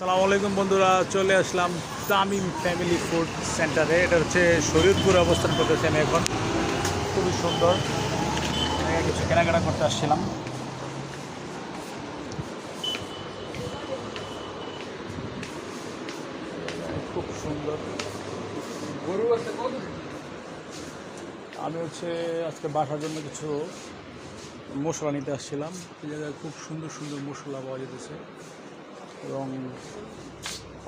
সালাম আলাইকুম বন্ধুরা, চলে আসলাম তামিম ফ্যামিলি ফুড সেন্টারে। এটা হচ্ছে শরীয়তপুরে অবস্থান করতেছি আমি এখন। খুবই সুন্দর। কিছু কেনাকাটা করতে আসছিলাম। খুব সুন্দর। আমি হচ্ছে আজকে বাসার জন্য কিছু মশলা নিতে আসছিলাম। এই জায়গায় খুব সুন্দর সুন্দর মশলা পাওয়া যেতেছে। এবং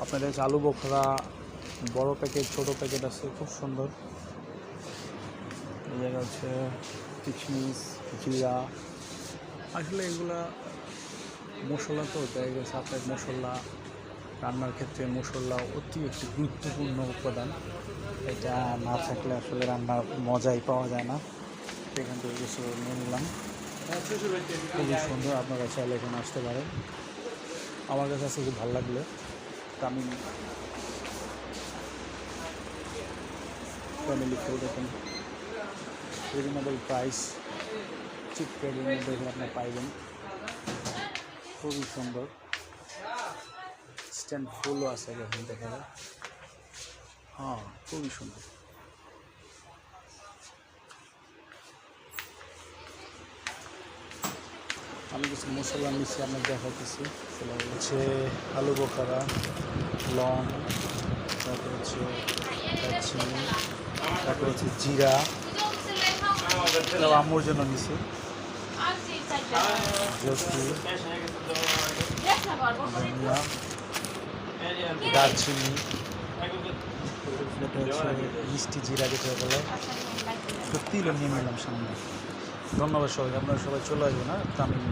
আপনাদের আলু বোখরা, বড় প্যাকেট ছোট প্যাকেট আছে, খুব সুন্দর। এই জায়গা হচ্ছে কিচমিচ জিরা। আসলে এগুলা মশলা তো দেখা গেছে, আপনার মশলা, রান্নার ক্ষেত্রে মশলা অতি একটি গুরুত্বপূর্ণ উপাদান। এটা না থাকলে আসলে রান্নার মজাই পাওয়া যায় না। সেখান থেকে কিছু নিয়ে নিলাম। খুবই সুন্দর, আপনারা চাইলে এখানে আসতে পারেন। আমার কাছে আজকে খুব ভালো লাগল। তো আমি ফ্যামিলি ফুড এখন রিজনেবল প্রাইস চিপ প্রাইসের মধ্যে এখানে আপনি পাইবেন। খুবই সুন্দর। স্ট্যান্ড ফুলও আছে এখন দেখা যায়। হ্যাঁ খুবই সুন্দর। আমি কিছু মশলা আপনাকে দেখাতেছি সেটা হচ্ছে আলু বোখারা, লং, তারপর হচ্ছে দারচিনি, তারপর হচ্ছে জিরা। আম্মুর জন্য ধনিয়া, দারচিনি মিষ্টি জিরা যেটা বলে। সত্যি নিয়ে নিলাম সামনে। ধন্যবাদ সবাই আপনারা সবাই চলে আসবেন হ্যাঁ? তামিম।